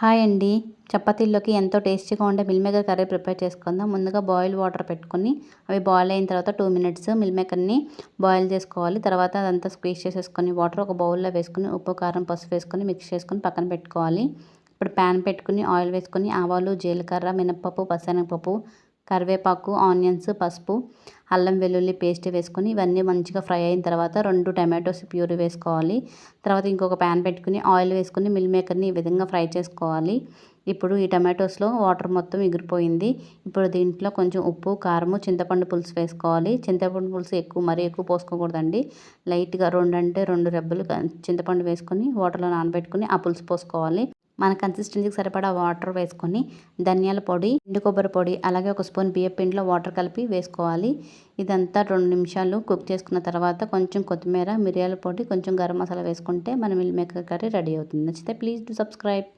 Hi అండి. చపాతీల్లోకి ఎంతో టేస్టీగా ఉండే మిల్ మేకర్ కర్రీ ప్రిపేర్ చేసుకుందాం. ముందుగా బాయిల్ వాటర్ పెట్టుకొని అవి బాయిల్ అయిన తర్వాత టూ మినిట్స్ మిల్ మేకర్ని బాయిల్ చేసుకోవాలి. తర్వాత అదంతా స్క్వీజ్ చేసేసుకొని వాటర్ ఒక బౌల్లో వేసుకుని ఉప్పు కారం పసుపు వేసుకొని మిక్స్ చేసుకొని పక్కన పెట్టుకోవాలి. ఇప్పుడు ప్యాన్ పెట్టుకుని ఆయిల్ వేసుకొని ఆవాలు జీలకర్ర మినప్పప్పు పచ్చనగపప్పు కరివేపాకు ఆనియన్స్ పసుపు అల్లం వెల్లుల్లి పేస్ట్ వేసుకొని ఇవన్నీ మంచిగా ఫ్రై అయిన తర్వాత రెండు టమాటోస్ ప్యూరీ వేసుకోవాలి. తర్వాత ఇంకొక ప్యాన్ పెట్టుకుని ఆయిల్ వేసుకుని మిల్ మేకర్ని ఈ విధంగా ఫ్రై చేసుకోవాలి. ఇప్పుడు ఈ టమాటోస్లో వాటర్ మొత్తం ఎగిరిపోయింది. ఇప్పుడు దీంట్లో కొంచెం ఉప్పు కారము చింతపండు పులుసు వేసుకోవాలి. చింతపండు పులుసు ఎక్కువ మరీ ఎక్కువ పోసుకోకూడదండి. లైట్గా రెండు అంటే రెండు రెబ్బలు చింతపండు వేసుకొని వాటర్లో నానబెట్టుకుని ఆ పులుసు పోసుకోవాలి. మన కన్సిస్టెన్సీకి సరిపడా వాటర్ వేసుకొని ధనియాల పొడి ఎండు కొబ్బరి పొడి అలాగే ఒక స్పూన్ బియ్య పిండిలో వాటర్ కలిపి వేసుకోవాలి. ఇదంతా రెండు నిమిషాలు కుక్ చేసుకున్న తర్వాత కొంచెం కొత్తిమీర మిరియాల పొడి కొంచెం గరం మసాలా వేసుకుంటే మన మిల్ మేకర్ కర్రీ రెడీ అవుతుంది. నచ్చితే ప్లీజ్ డూ సబ్స్క్రైబ్